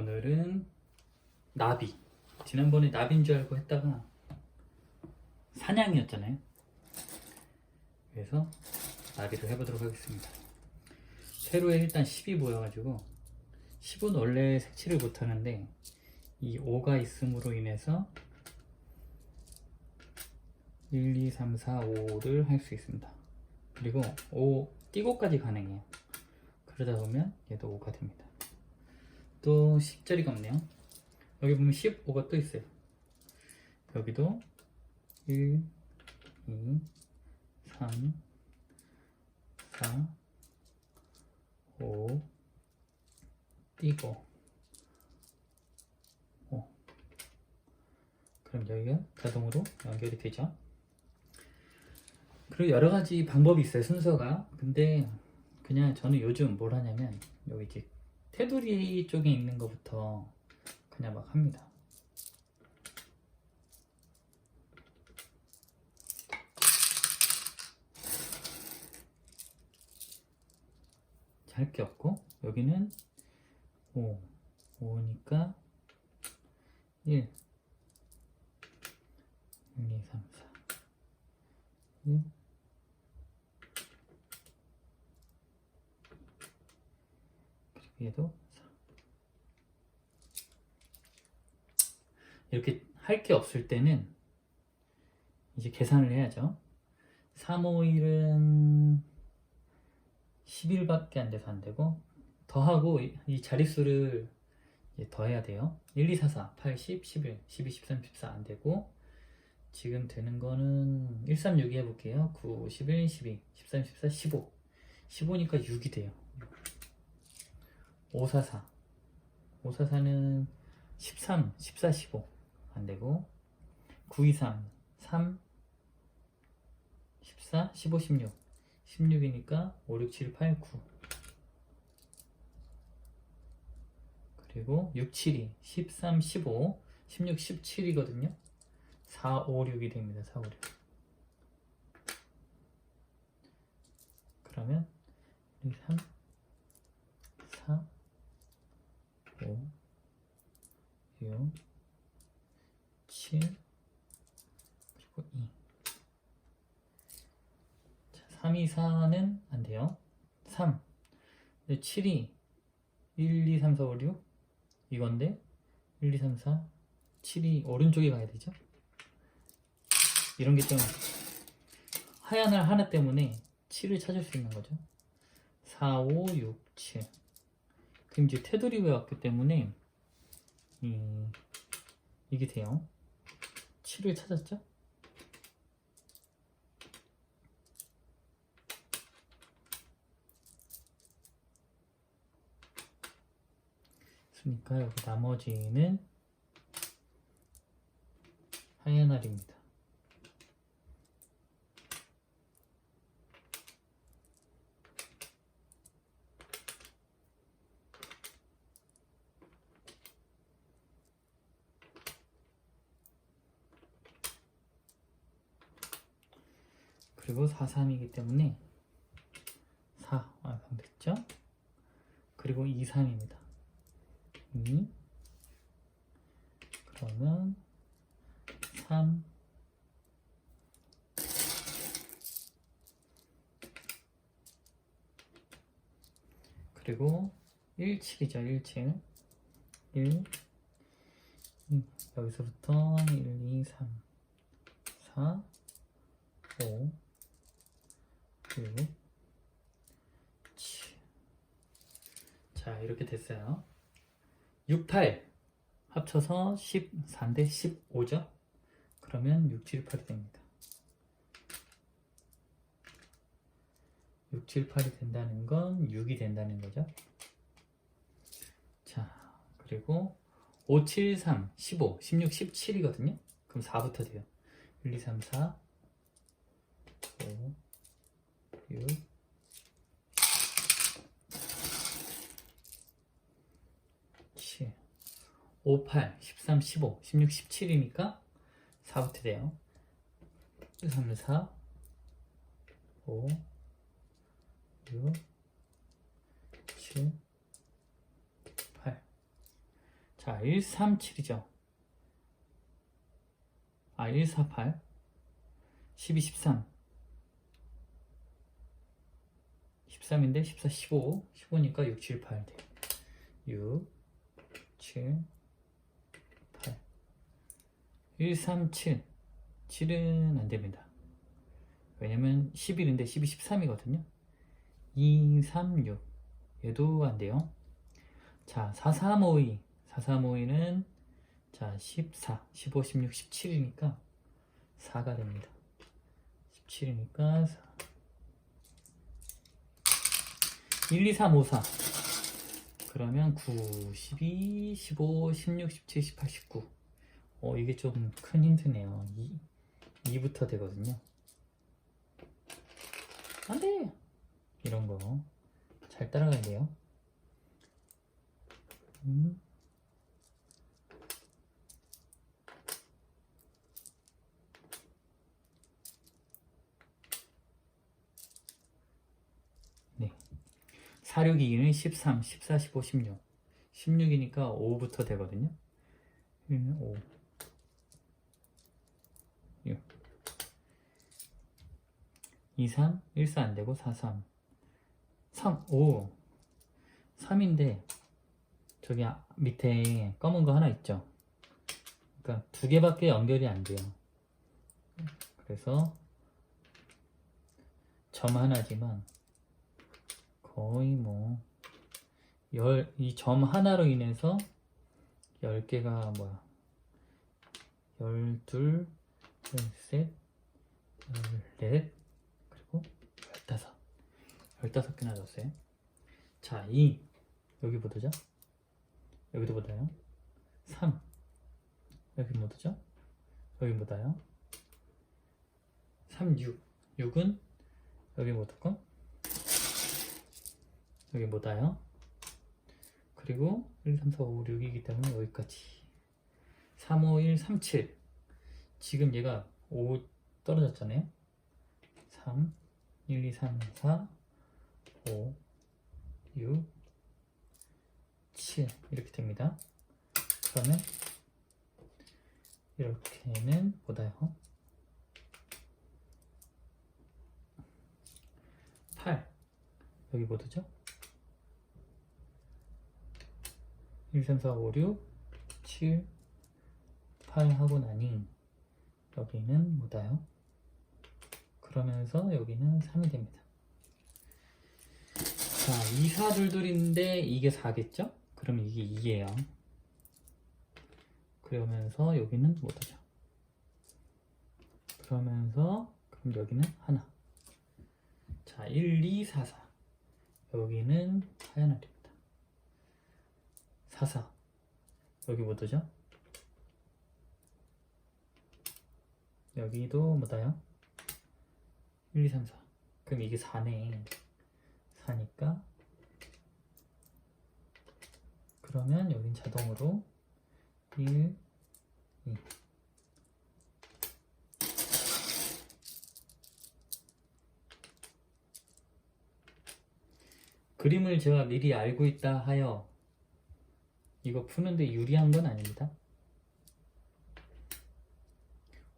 오늘은 나비. 지난번에 나비인 줄 알고 했다가 사냥이었잖아요. 그래서 나비를 해보도록 하겠습니다. 세로에 일단 10이 보여가지고 10은 원래 색칠을 못하는데 이 5가 있음으로 인해서 1, 2, 3, 4, 5를 할 수 있습니다. 그리고 5 띄고까지 가능해요. 그러다 보면 얘도 5가 됩니다. 또 10자리가 없네요. 여기 보면 15가 또 있어요. 여기도 1, 2, 3, 4, 5, 띄고 5. 그럼 여기가 자동으로 연결이 되죠. 그리고 여러 가지 방법이 있어요, 순서가. 근데 그냥 저는 요즘 뭘 하냐면 여기 이제 테두리 쪽에 있는 것부터 그냥 막 합니다. 잘게 없고 여기는 5 5니까 1 1, 2, 3, 4 1 그리고 얘도 4 이렇게 할 게 없을 때는 이제 계산을 해야죠. 3, 5, 1은 10일밖에 안 돼서 안 되고 더하고 이, 이 자릿수를 더해야 돼요. 1, 2, 4, 4, 8, 10, 11, 12, 13, 14 안 되고 지금 되는 거는 1, 3, 6이 해볼게요. 9, 11, 12, 13, 14, 15 15니까 6이 돼요. 5, 4, 4 5, 4, 4는 13, 14, 15 안 되고 9, 2, 3, 3 14, 15, 16 16이니까 5, 6, 7, 8, 9 그리고 6, 7이 13, 15 16, 17이거든요. 4, 5, 6이 됩니다. 4, 5, 6 그러면 1, 2, 3 4 5 6 7 그리고 2 3, 2, 4는 안 돼요. 3. 근데 7이 1, 2, 3, 4, 5, 6 이건데 1, 2, 3, 4 7이 오른쪽에 가야 되죠. 이런 게 좀 하얀 알 하나 때문에 7을 찾을 수 있는 거죠. 4, 5, 6, 7 그럼 이제 테두리 외웠기 때문에 이, 이게 돼요. 7을 찾았죠? 그러니까 여기 나머지는 하얀 알입니다. 그리고 4, 3이기 때문에 4 완성됐죠? 그리고 2, 3입니다. 2 그러면 3 그리고 1, 7이죠 1, 7 1 2, 여기서부터 1, 2, 3 4 5 6 7 자, 이렇게 됐어요. 6, 8 합쳐서 14인데 15죠? 그러면 6, 7, 8이 됩니다. 6, 7, 8이 된다는 건 6이 된다는 거죠. 자, 그리고 5, 7, 3, 15, 16, 17이거든요. 그럼 4부터 돼요. 1, 2, 3, 4, 5, 6, 7, 5, 8, 13, 15, 16, 17이니까 4부터 돼요. 3, 4, 5, 6, 7, 8. 자, 137이죠. 아, 148. 12, 13. 13인데 14, 15. 15니까 6, 7, 8 돼요. 6, 7, 8. 1, 3, 7. 7은 안 됩니다. 왜냐면 11인데 12, 13이거든요. 2, 3, 6. 얘도 안 돼요. 자, 4, 3, 5, 2. 4, 3, 5, 2는 자, 14, 15, 16, 17이니까 4가 됩니다. 17이니까 4. 1, 2, 3, 5, 4. 그러면 9, 12, 15, 16, 17, 18, 19. 어, 이게 좀 큰 힌트네요. 2, 2부터 되거든요. 안 돼! 이런 거. 잘 따라가야 돼요. 음. 네. 4, 6, 2는 13, 14, 15, 16. 16이니까 5부터 되거든요. 1, 5. 6. 2, 3, 1, 4 안 되고 4, 3. 3, 5. 3인데 저기 아- 밑에 검은 거 하나 있죠. 그러니까 두 개밖에 연결이 안 돼요. 그래서 점 하나지만 거의 뭐 열, 이 점 하나로 인해서 10개가 뭐야 12, 13, 14 그리고 15 15개나 줬어요. 자, 2 여기 뭐 보드죠? 여기도 보다요? 3 여기 뭐 보드죠? 여기 보다요? 3, 6 6은 여기 뭐 보드고? 여기 뭐다요? 그리고 1, 2, 3, 4, 5, 6이기 때문에 여기까지. 3, 5, 1, 3, 7 지금 얘가 5 떨어졌잖아요. 3, 1, 2, 3, 4, 5, 6, 7 이렇게 됩니다 그러면 이렇게는 뭐다요? 8 여기 뭐드죠? 1, 3, 4, 5, 6, 7, 8 하고 나니 여기는 뭐다요? 그러면서 여기는 3이 됩니다. 자, 2, 4, 둘둘인데 이게 4겠죠? 그러면 이게 2예요. 그러면서 여기는 뭐죠? 그러면서 그럼 여기는 하나. 자, 1, 2, 4, 4. 여기는 하얀 알입니다. 4, 4. 여기 뭐죠? 여기도 뭐다요? 1, 2, 3, 4. 그럼 이게 4네. 4니까. 그러면 여긴 자동으로 1, 2. 그림을 제가 미리 알고 있다 하여 이거 푸는데 유리한 건 아닙니다.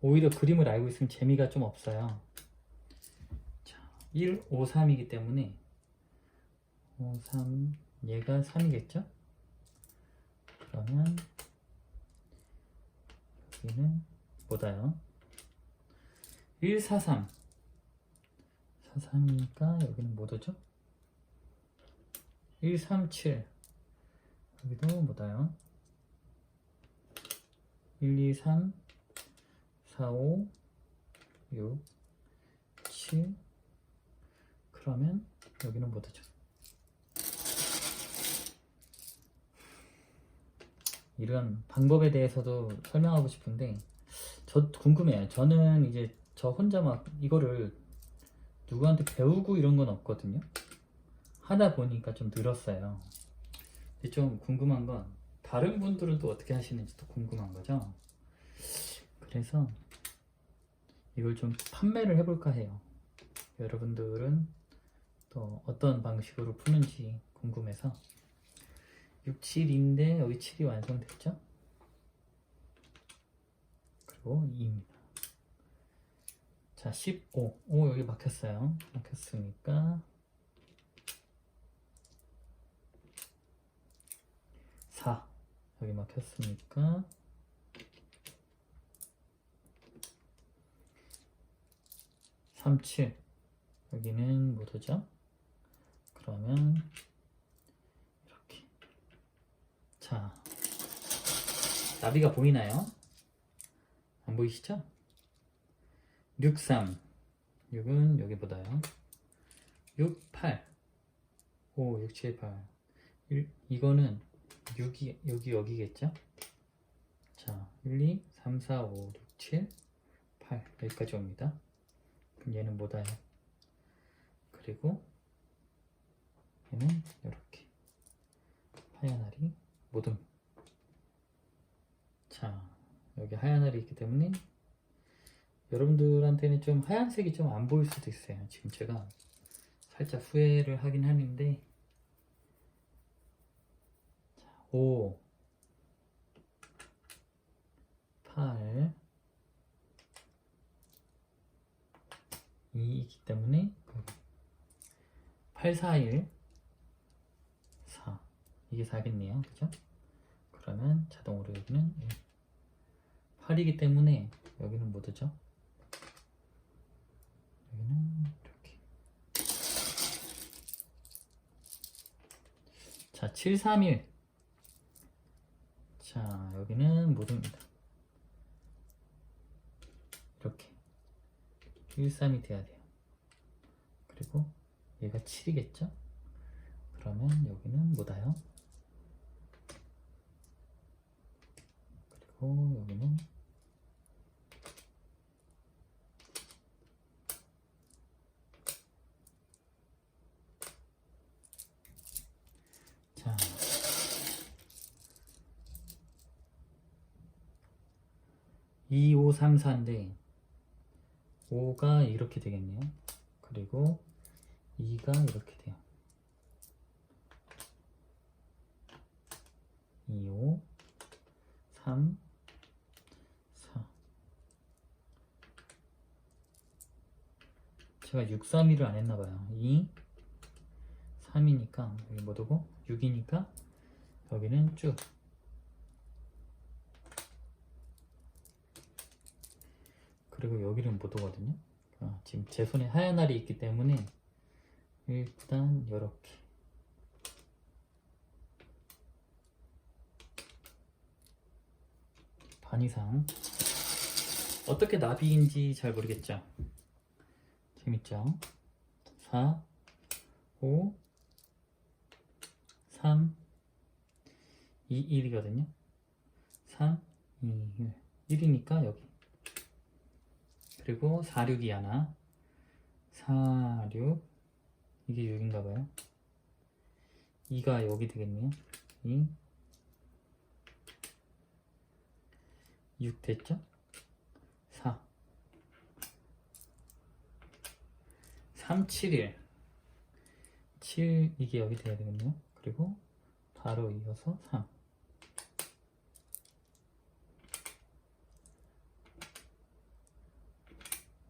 오히려 그림을 알고 있으면 재미가 좀 없어요. 자, 1, 5, 3이기 때문에 5, 3, 얘가 3이겠죠? 그러면 여기는 뭐다요? 1, 4, 3 4, 3이니까 여기는 뭐죠? 1, 3, 7 여기도 뭐다요? 1, 2, 3 4, 5 6 7 그러면 여기는 뭐죠? 이런 방법에 대해서도 설명하고 싶은데 저 궁금해요. 저는 이제 저 혼자 막 이거를 누구한테 배우고 이런 건 없거든요. 하다 보니까 좀 늘었어요. 근데 좀 궁금한 건 다른 분들은 또 어떻게 하시는지 또 궁금한 거죠. 그래서 이걸 좀 판매를 해볼까 해요. 여러분들은 또 어떤 방식으로 푸는지 궁금해서 6, 7인데 여기 7이 완성됐죠? 그리고 2입니다. 자, 15. 오, 여기 막혔어요. 막혔으니까 4. 여기 막혔으니까 3, 7. 여기는 못 오죠? 그러면 이렇게. 자, 나비가 보이나요? 안 보이시죠? 6, 3. 6은 여기보다요. 6, 8. 5, 6, 7, 8. 1, 이거는 6이 여기 여기겠죠? 자, 1, 2, 3, 4, 5, 6, 7, 8 여기까지 옵니다. 그럼 얘는 뭐다요? 그리고 얘는 이렇게. 하얀 알이 모듬. 자, 여기 하얀 알이 있기 때문에 여러분들한테는 좀 하얀색이 좀 안 보일 수도 있어요. 지금 제가. 살짝 후회를 하긴 하는데. 5 8 2이기 때문에 8, 4, 1 4 이게 4겠네요 그죠? 그러면 자동으로 여기는 1 8이기 때문에 여기는 뭐 되죠? 여기는 이렇게 자 7, 3, 1 자, 여기는 모듭니다. 이렇게 1, 3이 돼야 돼요. 그리고 얘가 7이겠죠? 그러면 여기는 뭐다요? 그리고 여기는 자, 2, 5, 3, 4인데 5가 이렇게 되겠네요. 그리고 2가 이렇게 돼요. 2, 5, 3, 4. 제가 6, 3, 2를 안 했나봐요. 2, 3이니까 여기 뭐 두고 6이니까 여기는 쭉 그리고 여기는 못 오거든요. 아, 지금 제 손에 하얀 알이 있기 때문에 일단 이렇게 반 이상 어떻게 나비인지 잘 모르겠죠. 재밌죠? 4, 5, 3, 2, 1이거든요. 3, 2, 1. 1이니까 여기. 그리고 4, 6이 하나 4, 6 이게 6인가 봐요 2가 여기 되겠네요 2 6 됐죠? 4 3, 7, 1 7 이게 여기 돼야 되겠네요. 그리고 바로 이어서 3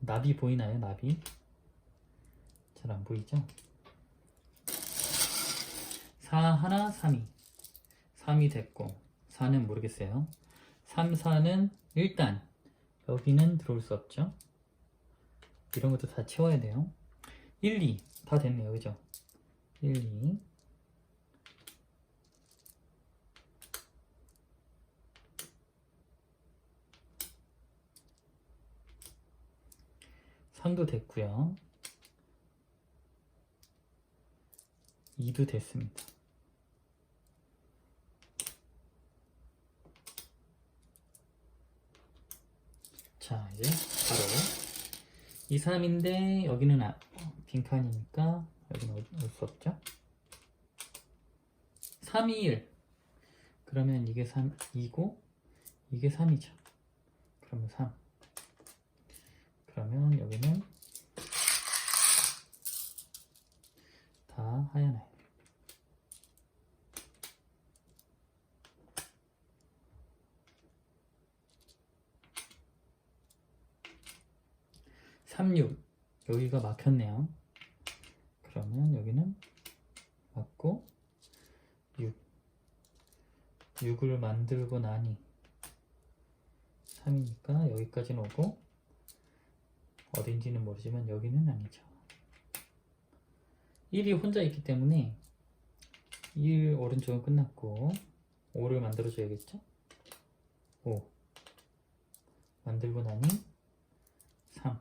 나비 보이나요? 나비? 잘 안 보이죠? 4 하나 3이. 3이 됐고 4는 모르겠어요. 3, 4는 일단 여기는 들어올 수 없죠? 이런 것도 다 채워야 돼요 1, 2 다 됐네요 그죠? 1, 2 3도 됐고요. 2도 됐습니다. 자, 이제 바로 2, 3인데 여기는 아, 빈칸이니까 여기는 올 수 없죠? 3, 2, 1 그러면 이게 3이고 이게 3이죠. 그러면 3 그러면 여기는 다 하얀 애36. 여기가 막혔네요. 그러면 여기는 맞고 6 6을 만들고 나니 3이니까 여기까지는 오고 어딘지는 모르지만 여기는 아니죠. 1이 혼자 있기 때문에 1 오른쪽은 끝났고 5를 만들어줘야겠죠? 5 만들고 나니 3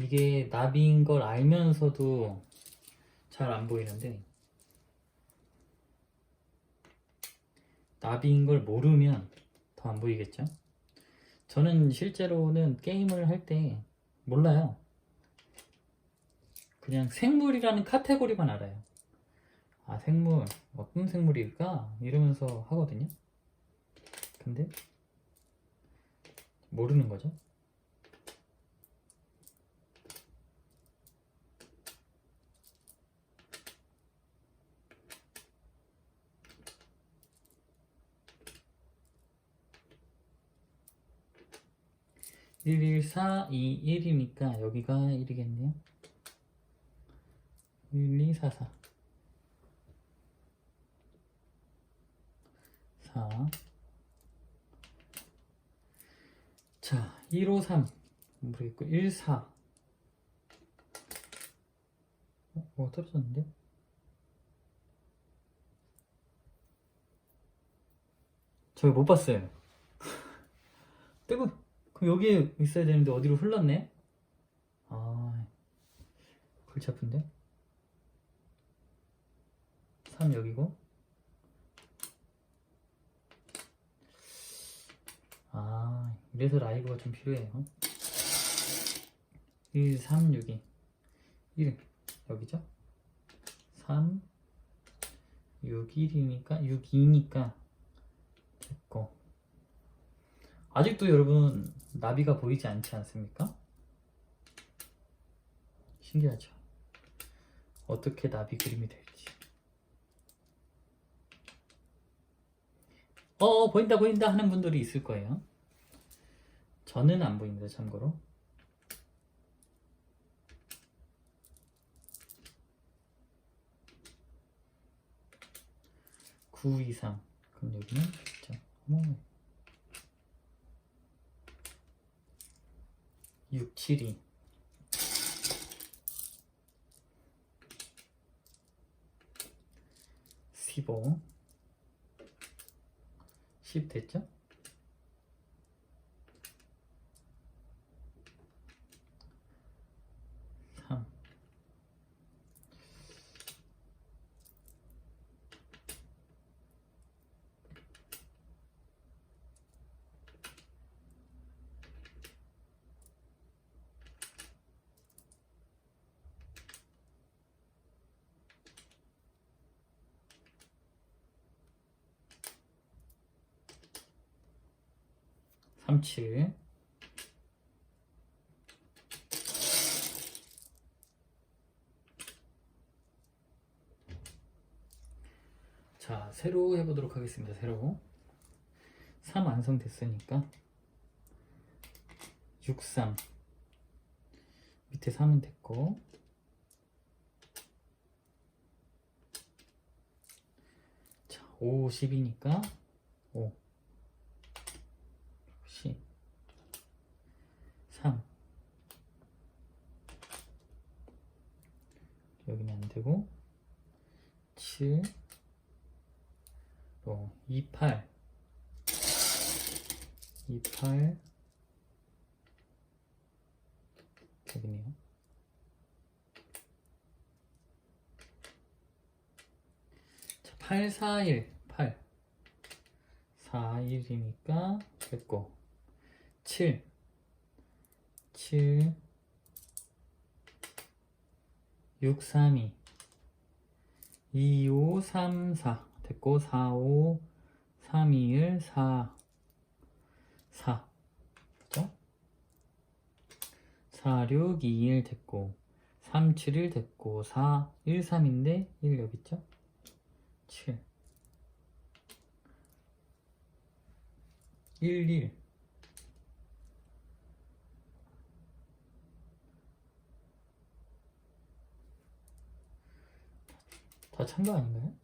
이게 나비인 걸 알면서도 잘 안 보이는데 나비인 걸 모르면 더 안 보이겠죠? 저는 실제로는 게임을 할 때 몰라요. 그냥 생물이라는 카테고리만 알아요. 아, 생물, 어떤 생물일까? 이러면서 하거든요. 근데 모르는 거죠. 일, 일, 사, 이, 일이니까 여기가 1이겠네요. 1, 2, 4, 4. 4. 자, 1, 5, 3. 모르겠고, 1, 4. 어, 뭐 떨어졌는데? 저기 못 봤어요. 뜨거, 여기에 있어야 되는데 어디로 흘렀네? 아, 골치 아픈데? 3 여기고. 아 이래서 라이브가 좀 필요해요. 1, 3, 6이. 1 여기죠? 3 6, 1이니까 6, 2니까 됐고. 아직도 여러분 나비가 보이지 않지 않습니까? 신기하죠. 어떻게 나비 그림이 될지. 어 보인다 보인다 하는 분들이 있을 거예요. 저는 안 보입니다 참고로. (9 이상) 그럼 여기는 자, 어머 6 7 2 15 10 됐죠? 삼 삼칠. 자 새로 해보도록 하겠습니다 새로. 3 완성됐으니까. 6, 3 밑에 3은 됐고. 자 5, 10이니까 5 10 3 여기는 안 되고. 7 또 28 28 여기네요. 자, 8 4 1 8 4 1이니까 됐고. 7 7 6 3 2 2 5 3 4 됐고 4 5 3 2 1 4 4 그죠? 4 6 2 1 됐고 3 7 1 됐고 4 1 3인데 1 여기 있죠? 7 1 1 다 찬 거 아닌가요?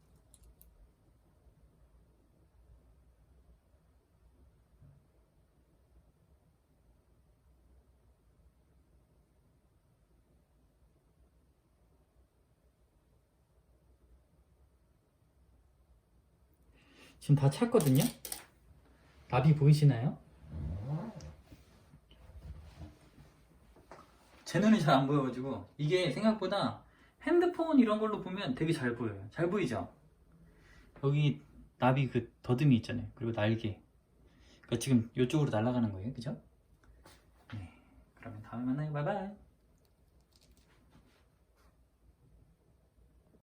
지금 다 찼거든요? 나비 보이시나요? 제 눈이 잘 안 보여가지고 이게 생각보다 핸드폰 이런 걸로 보면 되게 잘 보여요. 잘 보이죠? 여기 나비 그 더듬이 있잖아요. 그리고 날개. 그러니까 지금 이쪽으로 날아가는 거예요. 그죠? 네. 그러면 다음에 만나요. 바이바이.